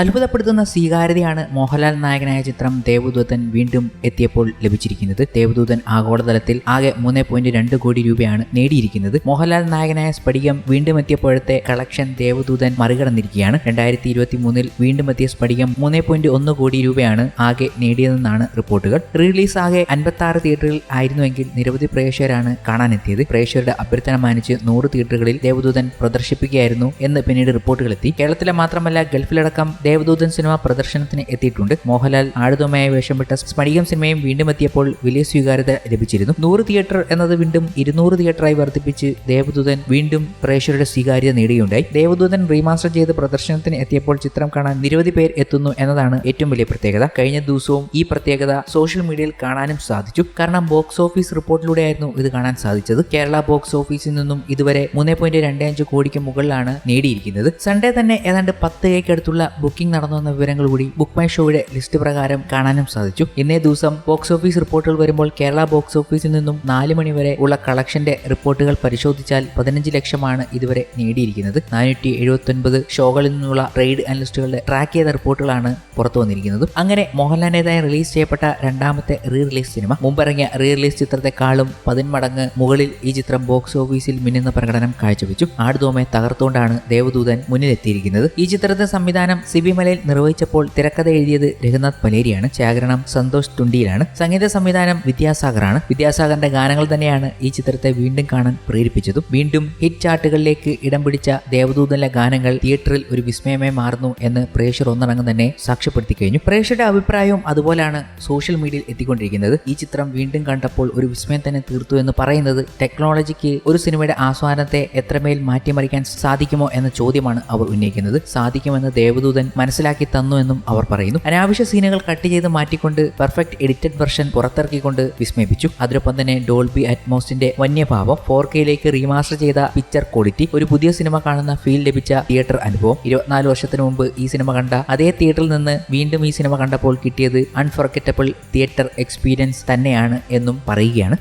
അത്ഭുതപ്പെടുത്തുന്ന സ്വീകാര്യതയാണ് മോഹൻലാൽ നായകനായ ചിത്രം ദേവദൂതൻ വീണ്ടും എത്തിയപ്പോൾ ലഭിച്ചിരിക്കുന്നത്. ദേവദൂതൻ ആഗോളതലത്തിൽ ആകെ മൂന്ന് പോയിന്റ് രണ്ട് കോടി രൂപയാണ് നേടിയിരിക്കുന്നത്. മോഹൻലാൽ നായകനായ സ്ഫടികം വീണ്ടും എത്തിയപ്പോഴത്തെ കളക്ഷൻ ദേവദൂതൻ മറികടന്നിരിക്കുകയാണ്. രണ്ടായിരത്തി ഇരുപത്തി മൂന്നിൽ വീണ്ടും എത്തിയ സ്ഫടികം മൂന്ന് പോയിന്റ് ഒന്ന് കോടി രൂപയാണ് ആകെ നേടിയതെന്നാണ് റിപ്പോർട്ടുകൾ. റിലീസ് ആകെ അൻപത്തി ആറ് തിയേറ്ററിൽ ആയിരുന്നുവെങ്കിൽ നിരവധി പ്രേക്ഷകരാണ് കാണാനെത്തിയത്. പ്രേക്ഷകരുടെ അഭ്യർത്ഥന മാനിച്ച് നൂറ് തിയേറ്ററുകളിൽ ദേവദൂതൻ പ്രദർശിപ്പിക്കുകയായിരുന്നു എന്ന് പിന്നീട് റിപ്പോർട്ടുകൾ എത്തി. കേരളത്തിലെ മാത്രമല്ല ഗൾഫിലടക്കം ദേവദൂതൻ സിനിമ പ്രദർശനത്തിന് എത്തിയിട്ടുണ്ട്. മോഹൻലാൽ ആടുതോമയായ വേഷമിട്ട സ്മരികം സിനിമയും വീണ്ടും എത്തിയപ്പോൾ വലിയ സ്വീകാര്യത ലഭിച്ചിരുന്നു. നൂറ് തിയേറ്റർ എന്നത് വീണ്ടും ഇരുന്നൂറ് തിയേറ്ററായി വർദ്ധിപ്പിച്ച് ദേവദൂതൻ വീണ്ടും പ്രേക്ഷകരുടെ സ്വീകാര്യത നേടുകയുണ്ടായി ദേവദൂതൻ റീമാസ്റ്റർ ചെയ്ത് പ്രദർശനത്തിന് എത്തിയപ്പോൾ ചിത്രം കാണാൻ നിരവധി പേർ എത്തുന്നു എന്നതാണ് ഏറ്റവും വലിയ പ്രത്യേകത. കഴിഞ്ഞ ദിവസവും ഈ പ്രത്യേകത സോഷ്യൽ മീഡിയയിൽ കാണാനും സാധിച്ചു. കാരണം ബോക്സ് ഓഫീസ് റിപ്പോർട്ടിലൂടെയായിരുന്നു ഇത് കാണാൻ സാധിച്ചത്. കേരള ബോക്സ് ഓഫീസിൽ നിന്നും ഇതുവരെ മൂന്ന് പോയിന്റ് രണ്ട് അഞ്ച് കോടിക്ക് മുകളിലാണ് നേടിയിരിക്കുന്നത്. സൺഡേ തന്നെ ഏതാണ്ട് പത്ത് കെക്ക് അടുത്തുള്ള ബുക്കിംഗ് നടന്നുവെന്ന വിവരങ്ങൾ കൂടി ബുക്ക് മൈ ഷോയുടെ ലിസ്റ്റ് പ്രകാരം കാണാനും സാധിച്ചു. ഇന്നേ ദിവസം ബോക്സ് ഓഫീസ് റിപ്പോർട്ടുകൾ വരുമ്പോൾ കേരള ബോക്സ് ഓഫീസിൽ നിന്നും നാല് മണിവരെ ഉള്ള കളക്ഷന്റെ റിപ്പോർട്ടുകൾ പരിശോധിച്ചാൽ പതിനഞ്ച് ലക്ഷമാണ് ഇതുവരെ നേടിയിരിക്കുന്നത്. നാനൂറ്റി എഴുപത്തി ഒൻപത് ഷോകളിൽ നിന്നുള്ള ട്രേഡ് അനലിസ്റ്റുകളുടെ ട്രാക്ക് ചെയ്ത റിപ്പോർട്ടുകളാണ് പുറത്തു വന്നിരിക്കുന്നത്. അങ്ങനെ മോഹൻലാലിന്റെതായി റിലീസ് ചെയ്യപ്പെട്ട രണ്ടാമത്തെ റീ റിലീസ് സിനിമ മുമ്പിറങ്ങിയ റീ റിലീസ് ചിത്രത്തെക്കാളും പതിന്മടങ്ങ് മുകളിൽ ഈ ചിത്രം ബോക്സ് ഓഫീസിൽ മിന്നുന്ന പ്രകടനം കാഴ്ചവെച്ചു. ആടുതോമെ തകർത്തുകൊണ്ടാണ് ദേവദൂതൻ മുന്നിലെത്തിയിരിക്കുന്നത്. ഈ ചിത്രത്തെ സംവിധാനം സിബി മലയിൽ നിർവഹിച്ചപ്പോൾ തിരക്കഥ എഴുതിയത് രഘുനാഥ് പലേരിയാണ് ശേഖരണം സന്തോഷ് തുണ്ടിയിലാണ്. സംഗീത സംവിധാനം വിദ്യാസാഗറാണ്. വിദ്യാസാഗറിന്റെ ഗാനങ്ങൾ തന്നെയാണ് ഈ ചിത്രത്തെ വീണ്ടും കാണാൻ പ്രേരിപ്പിച്ചതും. വീണ്ടും ഹിറ്റ് ചാർട്ടുകളിലേക്ക് ഇടം പിടിച്ച ദേവദൂതനിലെ ഗാനങ്ങൾ തിയേറ്ററിൽ ഒരു വിസ്മയമായി മാറുന്നു എന്ന് പ്രേക്ഷകർ ഒന്നടങ്കം തന്നെ സാക്ഷ്യപ്പെടുത്തി കഴിഞ്ഞു. പ്രേക്ഷരുടെ അഭിപ്രായവും അതുപോലെയാണ് സോഷ്യൽ മീഡിയയിൽ എത്തിക്കൊണ്ടിരിക്കുന്നത്. ഈ ചിത്രം വീണ്ടും കണ്ടപ്പോൾ ഒരു വിസ്മയം തന്നെ തീർത്തു എന്ന് പറയുന്നത് ടെക്നോളജിക്ക് ഒരു സിനിമയുടെ ആസ്വാദനത്തെ എത്രമേൽ മാറ്റിമറിക്കാൻ സാധിക്കുമോ എന്ന ചോദ്യമാണ് അവർ ഉന്നയിക്കുന്നത്. സാധിക്കുമെന്ന് ദേവദൂതൻ മനസ്സിലാക്കി തന്നു എന്നും അവർ പറയുന്നു. അനാവശ്യ സീനുകൾ കട്ട് ചെയ്ത് മാറ്റിക്കൊണ്ട് പെർഫെക്റ്റ് എഡിറ്റഡ് വെർഷൻ പുറത്തിറക്കിക്കൊണ്ട് വിസ്മയിപ്പിച്ചു. അതിനൊപ്പം തന്നെ ഡോൾബി അറ്റ്മോസിന്റെ വന്യഭാവം ഫോർ കെയിലേക്ക് റീമാസ്റ്റർ ചെയ്ത പിക്ചർ ക്വാളിറ്റി ഒരു പുതിയ സിനിമ കാണുന്ന ഫീൽ ലഭിച്ച തിയേറ്റർ അനുഭവം. ഇരുപത്തിനാല് വർഷത്തിന് മുമ്പ് ഈ സിനിമ കണ്ട അതേ തിയേറ്ററിൽ നിന്ന് വീണ്ടും ഈ സിനിമ കണ്ടപ്പോൾ കിട്ടിയത് അൺഫർഗറ്റബിൾ തിയേറ്റർ എക്സ്പീരിയൻസ് തന്നെയാണ് എന്നും പറയുകയാണ്.